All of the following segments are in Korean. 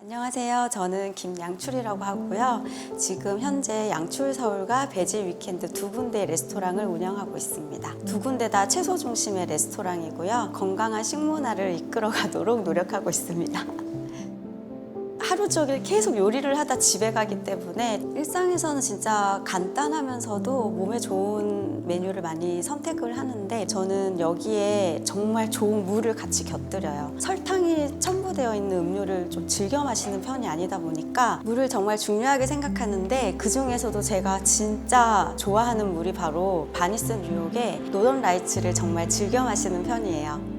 안녕하세요. 저는 김양출이라고 하고요. 지금 현재 양출 서울과 베지 위켄드 두 군데 레스토랑을 운영하고 있습니다. 두 군데 다 채소 중심의 레스토랑이고요. 건강한 식문화를 이끌어가도록 노력하고 있습니다. 하루 종일 계속 요리를 하다 집에 가기 때문에 일상에서는 진짜 간단하면서도 몸에 좋은 메뉴를 많이 선택을 하는데 저는 여기에 정말 좋은 물을 같이 곁들여요. 설탕이 첨부되어 있는 음료를 좀 즐겨 마시는 편이 아니다 보니까 물을 정말 중요하게 생각하는데 그 중에서도 제가 진짜 좋아하는 물이 바로 바니스 뉴욕의 노던 라이츠를 정말 즐겨 마시는 편이에요.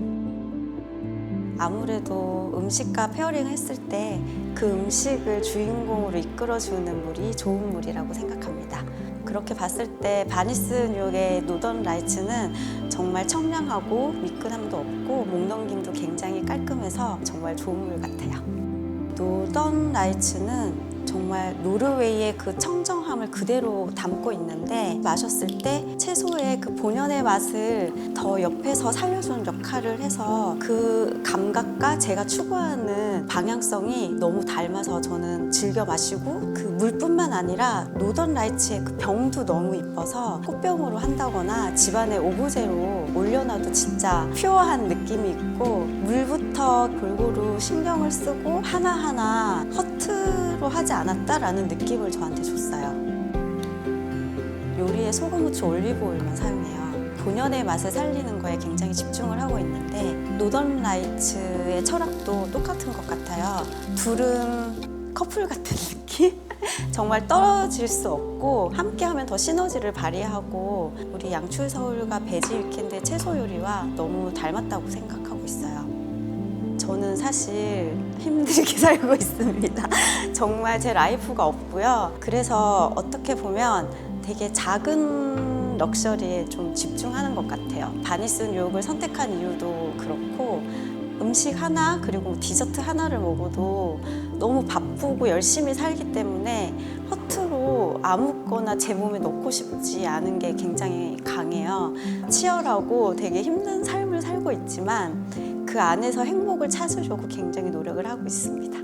아무래도 음식과 페어링 했을 때 그 음식을 주인공으로 이끌어주는 물이 좋은 물이라고 생각합니다. 그렇게 봤을 때 바니스 뉴욕의 노던 라이츠는 정말 청량하고 미끈함도 없고 목 넘김도 굉장히 깔끔해서 정말 좋은 물 같아요. 노던 라이츠는 정말 노르웨이의 그 청정함을 그대로 담고 있는데 마셨을 때 채소의 그 본연의 맛을 더 옆에서 살려주는 역할을 해서 그 감각과 제가 추구하는 방향성이 너무 닮아서 저는 즐겨 마시고 그 물뿐만 아니라 노던 라이츠의 그 병도 너무 이뻐서 꽃병으로 한다거나 집안에 오브제로 올려놔도 진짜 퓨어한 느낌이 있고 물부터 골고루 신경을 쓰고 하나하나 허트로 하지 않았다라는 느낌을 저한테 줬어요. 요리에 소금, 후추, 올리브 오일만 사용해요. 본연의 맛을 살리는 거에 굉장히 집중을 하고 있는데 노던 라이츠의 철학도 똑같은 것 같아요. 둘은 커플 같은 느낌? 정말 떨어질 수 없고 함께하면 더 시너지를 발휘하고 우리 양출 서울과 베지 위켄드의 채소 요리와 너무 닮았다고 생각하고 있어요. 저는 사실 힘들게 살고 있습니다. 정말 제 라이프가 없고요. 그래서 어떻게 보면 되게 작은 럭셔리에 좀 집중하는 것 같아요. 바니스 뉴욕을 선택한 이유도 그렇고 음식 하나 그리고 디저트 하나를 먹어도 너무 바쁘고 열심히 살기 때문에 허투 루 아무거나 제 몸에 넣고 싶지 않은 게 굉장히 강해요. 치열하고 되게 힘든 삶을 살고 있지만 그 안에서 행복을 찾으려고 굉장히 노력을 하고 있습니다.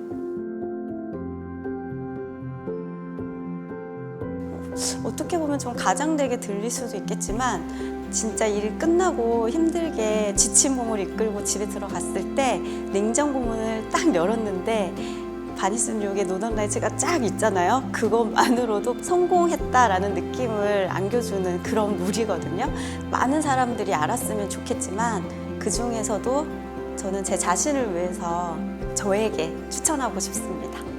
어떻게 보면 좀 가장되게 들릴 수도 있겠지만 진짜 일 끝나고 힘들게 지친 몸을 이끌고 집에 들어갔을 때 냉장고 문을 딱 열었는데 바니스 뉴욕의 노던 라이츠가 쫙 있잖아요. 그것만으로도 성공했다라는 느낌을 안겨주는 그런 물이거든요. 많은 사람들이 알았으면 좋겠지만 그 중에서도 저는 제 자신을 위해서 저에게 추천하고 싶습니다.